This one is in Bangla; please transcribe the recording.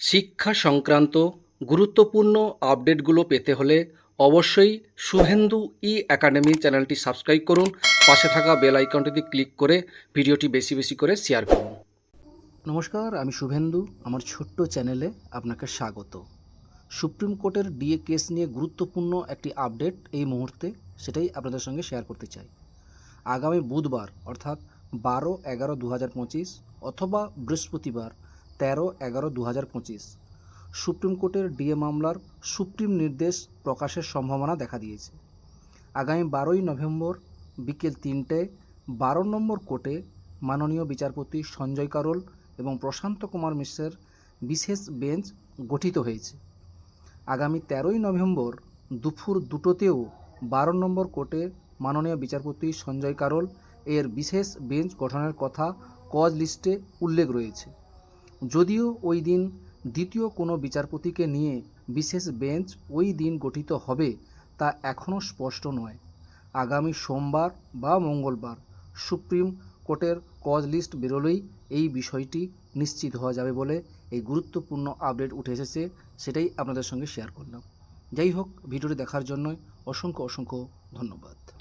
শিক্ষা সংক্রান্ত গুরুত্বপূর্ণ আপডেটগুলো পেতে হলে অবশ্যই শুভেন্দু ই একাডেমি চ্যানেলটি সাবস্ক্রাইব করুন। পাশে থাকা বেল আইকনটিতে ক্লিক করে ভিডিওটি বেশি বেশি করে শেয়ার করুন। নমস্কার, আমি শুভেন্দু। আমার ছোট্ট চ্যানেলে আপনাকে স্বাগত। সুপ্রিম কোর্টের ডিএ কেস নিয়ে গুরুত্বপূর্ণ একটি আপডেট এই মুহূর্তে সেটাই আপনাদের সঙ্গে শেয়ার করতে চাই। আগামী বুধবার, অর্থাৎ বারো এগারো দু অথবা বৃহস্পতিবার তেরো এগারো দু হাজার পঁচিশ। সুপ্রিম কোর্টের ডিএ মামলার সুপ্রিম নির্দেশ প্রকাশের সম্ভাবনা দেখা দিয়েছে। আগামী বারোই নভেম্বর বিকেল তিনটে বারো নম্বর কোর্টে মাননীয় বিচারপতি সঞ্জয় কারোল এবং প্রশান্ত কুমার মিশ্রের বিশেষ বেঞ্চ গঠিত হয়েছে। আগামী তেরোই নভেম্বর দুপুর দুটোতেও বারো নম্বর কোর্টে মাননীয় বিচারপতি সঞ্জয় কারোল এর বিশেষ বেঞ্চ গঠনের কথা কজ লিস্টে উল্লেখ রয়েছে। যদিও ওই দিন দ্বিতীয় কোনো বিচারপতিকে নিয়ে বিশেষ বেঞ্চ ওই দিন গঠিত হবে তা এখনও স্পষ্ট নয়। আগামী সোমবার বা মঙ্গলবার সুপ্রিম কোর্টের কজ লিস্ট বেরোলেই এই বিষয়টি নিশ্চিত হওয়া যাবে বলে এই গুরুত্বপূর্ণ আপডেট উঠে এসেছে, সেটাই আপনাদের সঙ্গে শেয়ার করলাম। যাই হোক, ভিডিওটি দেখার জন্য অসংখ্য অসংখ্য ধন্যবাদ।